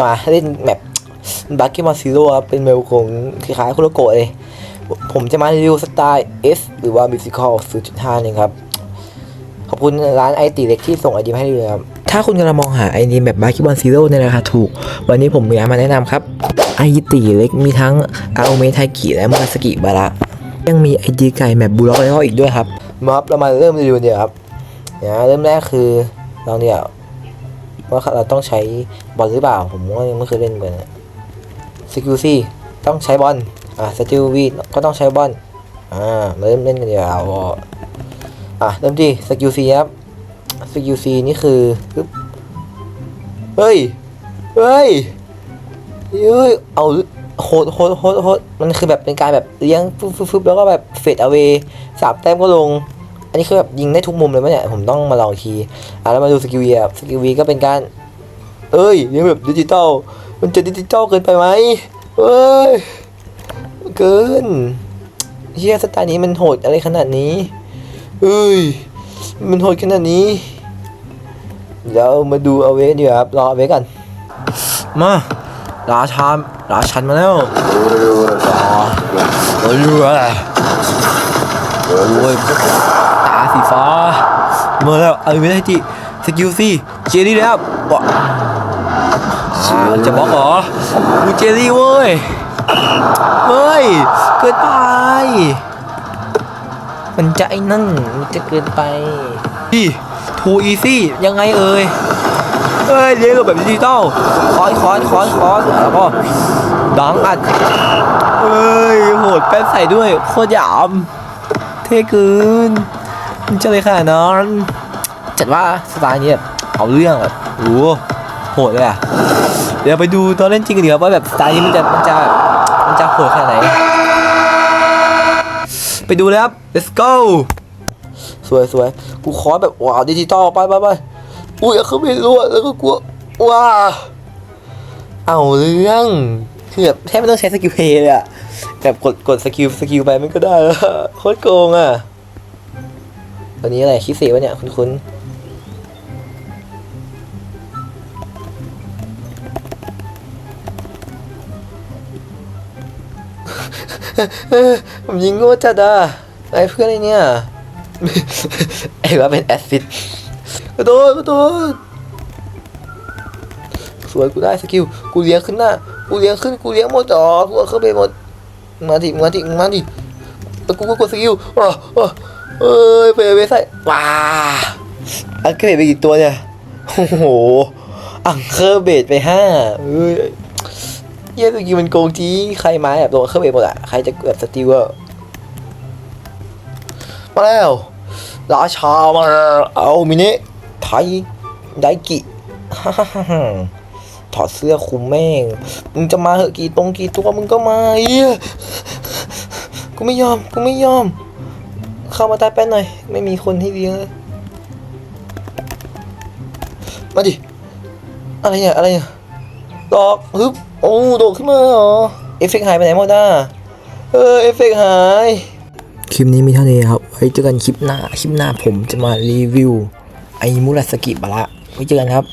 มาเล่นแบบบัคกี้มาซิโร่ครับเป็นเมลของคล้ายๆคุโรโกะเลย ผมจะมารีวิวสไตล์ S หรือว่า Musical 0.5นี่ครับ ขอบคุณร้านไอตีเล็กที่ส่งไอดีมาให้ดูครับ ถ้าคุณกำลังมองหาไอดีแบบบัคกี้บอลซีโร่ในราคาถูก วันนี้ผมมีมาแนะนำครับไอตีเล็กมีทั้งอาโอเมไทกิและมาสกิบาระยังมีไอดีไก่แบบบูล็อกไลออีกด้วยครับมาครับเรามาเริ่มรีวิวเดียวครับเนี่ยเริ่มแรกคือลองเดียว ว่าเราต้องใช้บอลหรือเปล่า ผมก็ยังไม่เคยเล่นกันสกิลซี่ต้องใช้บอลอ่าสกิลวีก็ต้องใช้บอลอ่ามาเริ่มเล่นกันเดียวเอาอะเริ่มที่สกิลซีครับสกิลซีนี่คือเฮ้ยเฮ้ยเฮ้ยเอาโหดโหดโหดโหดมันคือแบบเป็นการแบบเลี้ยงฟึบฟึบฟึบแล้วก็แบบเฟดเอาเวสามแต้มก็ลง อันนี้คือแบบยิงได้ทุกมุมเลยมั้ยเนี่ย ผมต้องมาลองอีกทีอะแล้วมาดูสกิลวีครับสกิลวีก็เป็นการ เอ้ยเลี้ยงแบบดิจิตอลมันจะดิจิตอลเกินไปไหมเอ้ยเกินเฮียสไตล์นี้มันโหดอะไรขนาดนี้เอ้ยมันโหดขนาดนี้เดี๋ยวมาดูเอาเวดีกว่าครับรอเอาเวกันมาราชามราชันมาแล้วโอ้ยเรืออะไรโอ้ยตาสีฟ้า มาแล้วเอาไม่ได้ที่สกิลซี่เจลี่แล้วว้าอ่าจะบล็อกเหรอกูเจลี่เว้ยเฮ้ยเกินไป มันจะไอ้นั่นมันจะเกินไปพี่ทูอีซี่ยังไงเอ่ยเฮ้ยเลี้ยงกับแบบดิจิตอลคอนคอนคอนคอนแล้วก็ดังอัดเฮ้ยโหดแป้นใส่ด้วยโคตรหยาม เท่เกินมัน จะเลยขนาดนั้นจัดว่าสไตล์นี้แบบเอาเรื่องแบบโอ้โหโหดเลยอะเดี๋ยวไปดูตอนเล่นจริงกันดีกว่าว่าแบบสไตล์นี้มันจะมันจะมันจะโหดขนาดไหน ไปดูเลยครับ let's go สวยสวยกูขอแบบว้าวดิจิตอลไปไปไปอุ้ยเขาไม่รู้อะแล้วก็กลัวว้าเอาเรื่องคือแบบแทบไม่ต้องใช้สกิลเพย์เลยอะแบบกดกดสกิลสกิลไปมันก็ได้แล้วโคตรโกงอะ ตอนนี้อะไรคิดสีวะเนี่ย คุณคุณผมยิงโง่จัดอะไอ้เพื่อนไอ้เนี่ยไอ้ว่าเป็นแอซิดกระโดดกระโดดสวยกูได้สกิลกูเลี้ยงขึ้นหน้ากูเลี้ยงขึ้นกูเลี้ยงหมดอ๋อกูเอาเข้าไปหมดมาดิมาดิมาดิแล้วกูก็กดสกิลอ๋ออ๋อ เอ้ยไปไปใส่ว้าอังเคอร์เบดไปกี่ตัวเนี่ย โอ้โห อังเคอร์เบดไปห้าเอ้ยเยี่ยสกิลมันโกงจริงใครมาแบบโดนเครื่องเบรกหมดอะใครจะแบบสติลอะมาแล้วราชามาเอามินิไทยไดกิถอดเสื้อคุมแม่ง มึงจะมาเหอะกี่ตรงกี่ตัวมึงก็มาเอี้ยกูไม่ยอม กูไม่ยอม เข้ามาใต้แป้นหน่อย ไม่มีคนให้เลี้ยงมาดิ อะไรเนี่ยอะไรเนี่ยดอกฮึบโอ้โดดขึ้นมาเหรอ เอฟเฟกต์หายไปไหนหมดอะเออ เอฟเฟกต์หาย คลิปนี้มีเท่านี้ครับ ไว้เจอกันคลิปหน้า คลิปหน้าผมจะมารีวิว ไอ้มุราสกิบาระไว้เจอกันครับ